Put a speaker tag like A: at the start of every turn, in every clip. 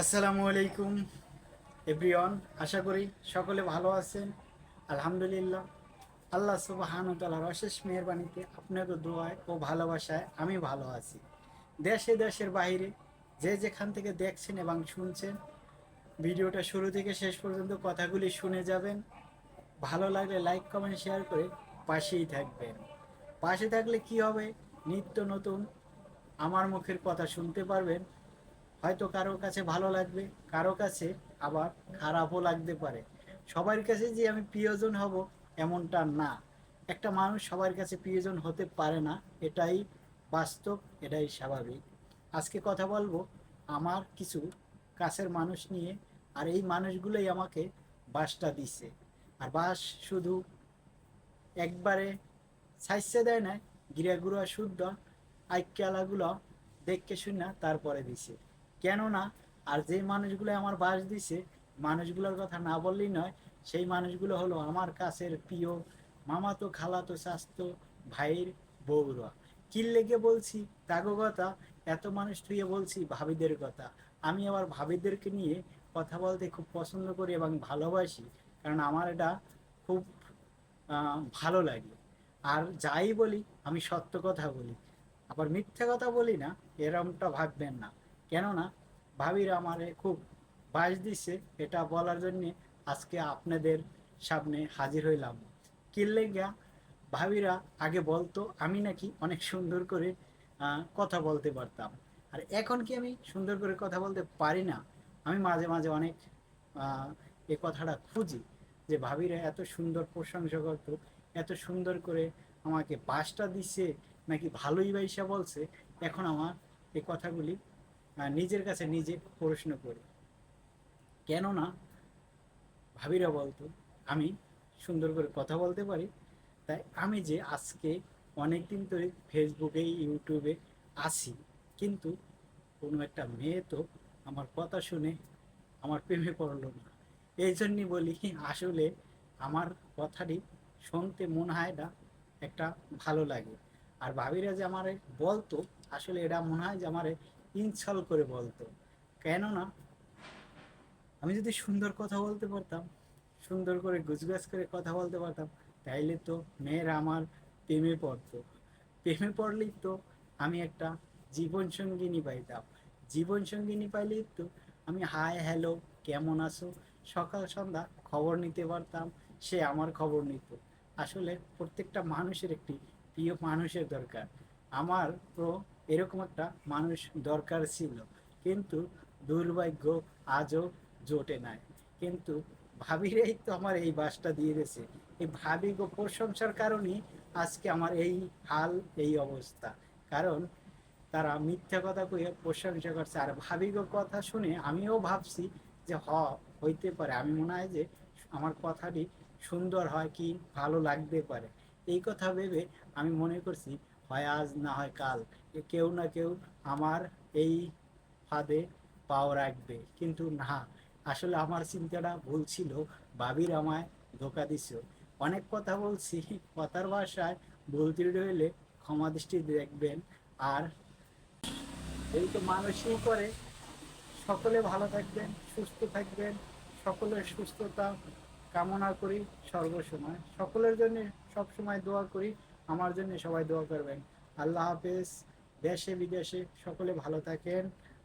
A: আসসালামু আলাইকুম, এভরিওয়ান, আশা করি সকলে ভালো আছেন। আলহামদুলিল্লাহ, আল্লাহ সুবাহানু তালার অশেষ মেহরবানিতে আপনাদের দোয়ায় ও ভালোবাসায় আমি ভালো আছি। দেশে দেশের বাইরে যে যেখান থেকে দেখছেন এবং শুনছেন, ভিডিওটা শুরু থেকে শেষ পর্যন্ত কথাগুলি শুনে যাবেন। ভালো লাগলে লাইক, কমেন্ট, শেয়ার করে পাশেই থাকবেন। পাশে থাকলে কি হবে? নিত্য নতুন, আমার মুখের কথা শুনতে পারবেন। হয়তো কারও কাছে ভালো লাগবে, কারও কাছে আবার খারাপও লাগতে পারে। সবার কাছে যে আমি প্রিয়জন হব এমনটা না। একটা মানুষ সবার কাছে প্রিয়জন হতে পারে না, এটাই বাস্তব, এটাই স্বাভাবিক। আজকে কথা বলব আমার কিছু কাছের মানুষ নিয়ে, আর এই মানুষগুলোই আমাকে বাসটা দিছে। আর বাস শুধু একবারে সাইসে দেয় না গিরাগুড়া শুদ্ধ আইক্যালাগুলো দেখকে শুনে তারপরে দিছে। কেননা, আর যে মানুষগুলো আমার বাস দিছে, মানুষগুলোর কথা না বললেই নয়, সেই মানুষগুলো হলো আমার কাছের প্রিয় মামাতো, খালাতো, স্বাস্থ্য ভাইয়ের বউরা। কি লেগে বলছি? তাগো কথা, এত মানুষ থুয়ে বলছি ভাবিদের কথা। আমি আবার ভাবিদেরকে নিয়ে কথা বলতে খুব পছন্দ করি এবং ভালোবাসি, কারণ আমার এটা খুব ভালো লাগে। আর যাই বলি, আমি সত্য কথা বলি। আবার মিথ্যা কথা বলি না, এরমটা ভাববেন না। কেননা ভাবিরা আমারে খুব বাস দিছে এটা বলার জন্যে আজকে আপনাদের সামনে হাজির হইলাম। কিল্লেগা ভাবিরা আগে বলতো, আমি নাকি অনেক সুন্দর করে কথা বলতে পারতাম। আর এখন কি আমি সুন্দর করে কথা বলতে পারি না? আমি মাঝে মাঝে অনেক এ কথাটা খুঁজি যে ভাবিরা এত সুন্দর প্রশংসা করতো, এত সুন্দর করে আমাকে বাসটা দিচ্ছে নাকি ভালোই বাইসা বলছে, এখন আমার এই কথাগুলি নিজের কাছে নিজে প্রশ্ন করি। কেননা, ভাবিরা বলতো, আমি সুন্দর করে কথা বলতে পারি, তাই আমি যে আজকে অনেক দিন ধরে ফেসবুকে ইউটিউবে আসি কিন্তু কোনো একটা মেয়ে তো আমার কথা শুনে আমার প্রেমে পড়ল না। এই জন্যই বলি, আসলে আমার কথাটি শুনতে মনে হয় না, একটা ভালো লাগে। আর ভাবিরা যে আমারে বলতো, আসলে এটা মনে হয় যে আমারে ইনসল করে বলতো। কেননা, আমি যদি সুন্দর কথা বলতে পারতাম, সুন্দর করে গুজগাছ করে কথা বলতে পারতাম, তাইলে তো মেয়েরা আমার প্রেমে পড়তো। প্রেমে পড়লেই তো আমি একটা জীবন সঙ্গিনী পাইতাম। জীবন সঙ্গিনী পাইলেই তো আমি, হাই, হ্যালো, কেমন আছো? সকাল সন্ধ্যা খবর নিতে পারতাম, সে আমার খবর নিত। আসলে প্রত্যেকটা মানুষের একটি প্রিয় মানুষের দরকার। আমার তো এরকম একটা মানুষ দরকার ছিল। কিন্তু দুর্ভাগ্য আজও জোটে নাই। কিন্তু ভাবিরাই তো আমার এই বাসটা দিয়ে দিয়েছে এই ভাবি গো প্রশংসার কারণেই আজকে আমার এই হাল, এই অবস্থা। কারণ তারা মিথ্যা কথা কয়ে প্রশংসা করছে। আর ভাবি গো কথা শুনে আমিও ভাবছি যে, হ, হইতে পারে। আমি মনে হয় যে আমার কথাটি সুন্দর হয় কি ভালো লাগতে পারে। এই কথা ভেবে আমি মনে করছি হয় আজ না হয় কাল। কেউ না কেউ আমার এই ফাঁদে পাও রাখবে। কিন্তু না, আসলে আমার চিন্তাটা ভুল ছিল। বাবির আমায় ধোকা দিছ অনেক কথা বলছি, কথার ভাষায় ভুল ত্রুটি হইলে ক্ষমা দৃষ্টি দেখবেন। আর এই তো মানুষই করে সকলে ভালো থাকবেন, সুস্থ থাকবেন। সকলের সুস্থতা কামনা করি সর্বসময়। সকলের জন্য সবসময় দোয়া করি। আমার জন্য সবাই দোয়া করবেন। আল্লাহ হাফেজ। দেশে, বিদেশে সকলে ভালো থাকেন।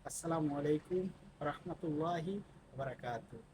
A: আসসালামু আলাইকুম রহমতুল্লাহি বারাকাতুহ।